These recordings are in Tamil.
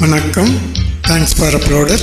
வணக்கம். தேங்க்ஸ் ஃபார் அப்லோடர்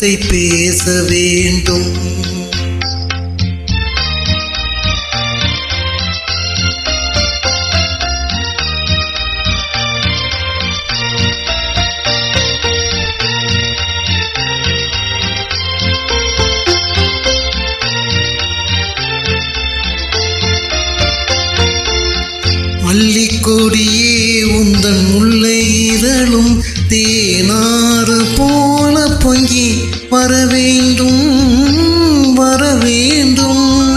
வார்த்தை பேச வேண்டும். மல்லிக்கொடியே பொங்கி வர வேண்டும் வர வேண்டும்.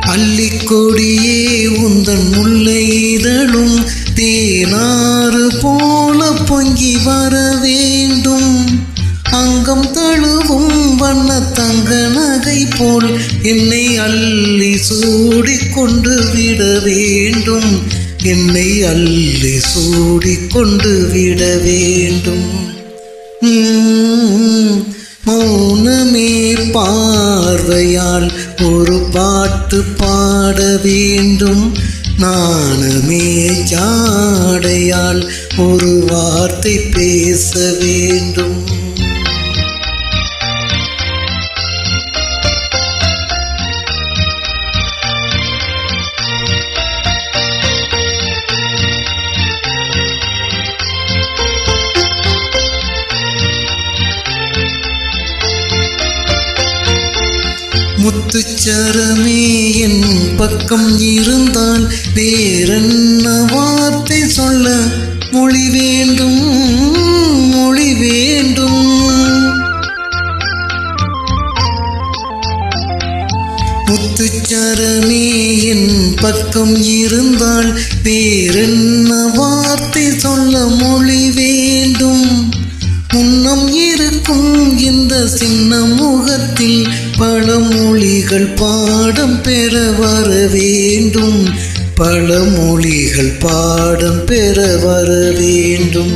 அள்ளிக்கொடியே உந்தன் முல்லை இதழும் தேனாறு போல பொங்கி வர வேண்டும். அங்கம் தழுவும் வண்ண தங்க நகை போல் என்னை அள்ளி சூடிக்கொண்டு விட வேண்டும். என்னை அள்ளி சூடி கொண்டு விட வேண்டும். உம், மௌனமே பார்வையால் ஒரு பாட்டு பாட வேண்டும். நாணமே ஜாடையால் ஒரு வார்த்தை பேச வேண்டும். முத்துச்சரமே என் பக்கம் இருந்தால் வேறென்ன வார்த்தை சொல்ல மொழி வேண்டும் மொழி வேண்டும்? முத்துச்சரமே என் பக்கம் இருந்தால் வேறென்ன வார்த்தை சொல்ல மொழி வேண்டும்? இருக்கும் இந்த சின்ன முகத்தில் பழமொழிகள் பாடம் பெற வர வேண்டும். பல மொழிகள் பாடம் பெற வர வேண்டும்.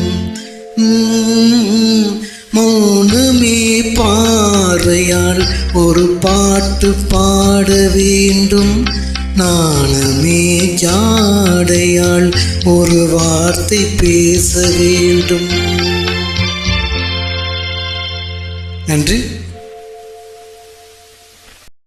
மௌனமே பாறையால் ஒரு பாட்டு பாட வேண்டும். நாணமே ஜாடையால் ஒரு வார்த்தை பேச வேண்டும். நன்றி.